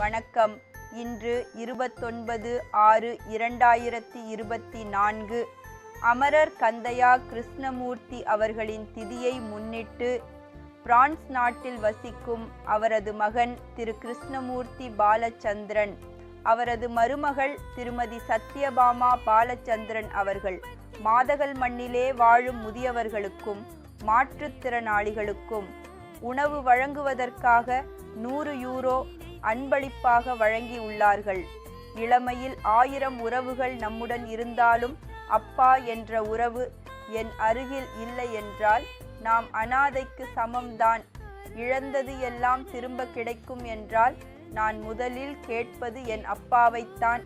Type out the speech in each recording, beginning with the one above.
வணக்கம். இன்று இருபத்தொன்பது ஆறு இரண்டாயிரத்தி இருபத்தி நான்கு. அமரர் கந்தையா கிருஷ்ணமூர்த்தி அவர்களின் திதியை முன்னிட்டு பிரான்ஸ் நாட்டில் வசிக்கும் அவரது மகன் திரு கிருஷ்ணமூர்த்தி பாலச்சந்திரன் அவரது மருமகள் திருமதி சத்யபாமா பாலச்சந்திரன் அவர்கள் மாதகள் மண்ணிலே வாழும் முதியவர்களுக்கும் மாற்றுத்திறனாளிகளுக்கும் உணவு வழங்குவதற்காக நூறு யூரோ அன்பளிப்பாக வழங்கியுள்ளார்கள். இளமையில் ஆயிரம் உறவுகள் நம்முடன் இருந்தாலும் அப்பா என்ற உறவு என் அருகில் இல்லை என்றால் நாம் அனாதைக்கு சமம்தான். இழந்தது எல்லாம் திரும்ப கிடைக்கும் என்றால் நான் முதலில் கேட்பது என் அப்பாவைத்தான்.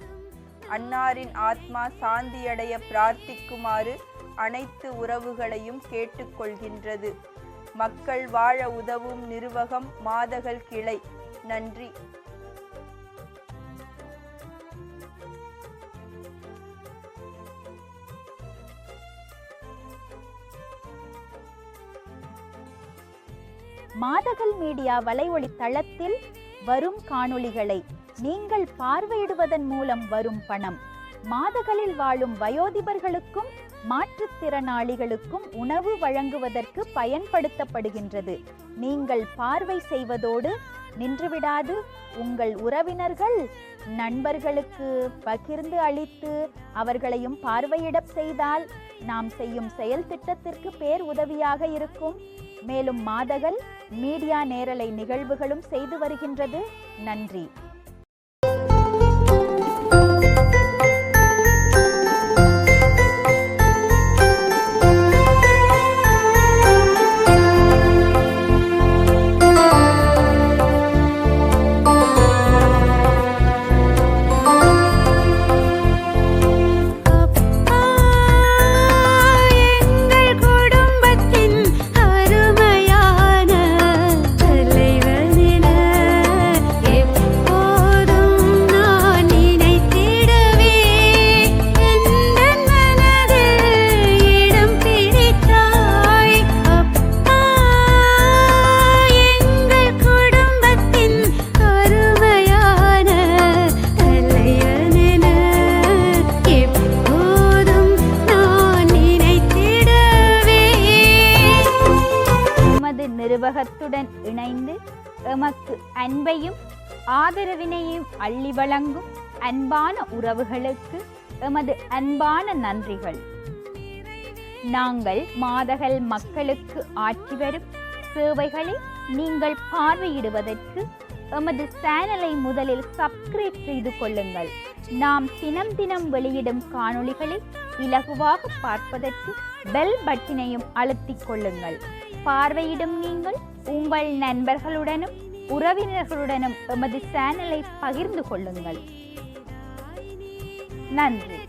அன்னாரின் ஆத்மா சாந்தியடைய பிரார்த்திக்குமாறு அனைத்து உறவுகளையும் கேட்டுக்கொள்கின்றது. மக்கள் வாழ உதவும் நிர்வகம் மாதகள் கிளை. நன்றி. மாதகள் மீடியா வலைவழி தளத்தில் வரும் காணொளிகளை நீங்கள் பார்வையிடுவதன் மூலம் வரும் பணம். மாதகளில் வாழும் வயோதிபர்களுக்கும் மாற்றுத்திறனாளிகளுக்கும் உணவு வழங்குவதற்கு பயன்படுத்தப்படுகின்றது. நீங்கள் பார்வை செய்வதோடு நின்றுவிடாது. உங்கள் உறவினர்கள் நண்பர்களுக்கு பகிர்ந்து அளித்து அவர்களையும் பார்வையிடப் செய்தால் நாம் செய்யும் செயல் திட்டத்திற்கு பேர் உதவியாக இருக்கும். மேலும் மாதகள் மீடியா நேரலை நிகழ்வுகளும் செய்து வருகின்றது. நன்றி. தமது நிர்வாகத்துடன் இணைந்து எமக்கு அன்பையும் ஆதரவினையும் அள்ளி வழங்கும் அன்பான உறவுகளுக்கு எமது அன்பான நன்றிகள். நாங்கள் மாதகள் மக்களுக்கு ஆற்றி வரும் சேவைகளை நீங்கள் பார்வையிடுவதற்கு எமது சேனலை முதலில் சப்ஸ்கிரைப் செய்து கொள்ளுங்கள். நாம் தினம் தினம் வெளியிடும் காணொளிகளை இலகுவாக பார்ப்பதற்கு பெல் பட்டினையும் அழுத்திக் கொள்ளுங்கள். பார்வையிடும் நீங்கள் உங்கள் நண்பர்களுடனும் உறவினர்களுடனும் எமது சேனலை பகிர்ந்து கொள்ளுங்கள். நன்றி.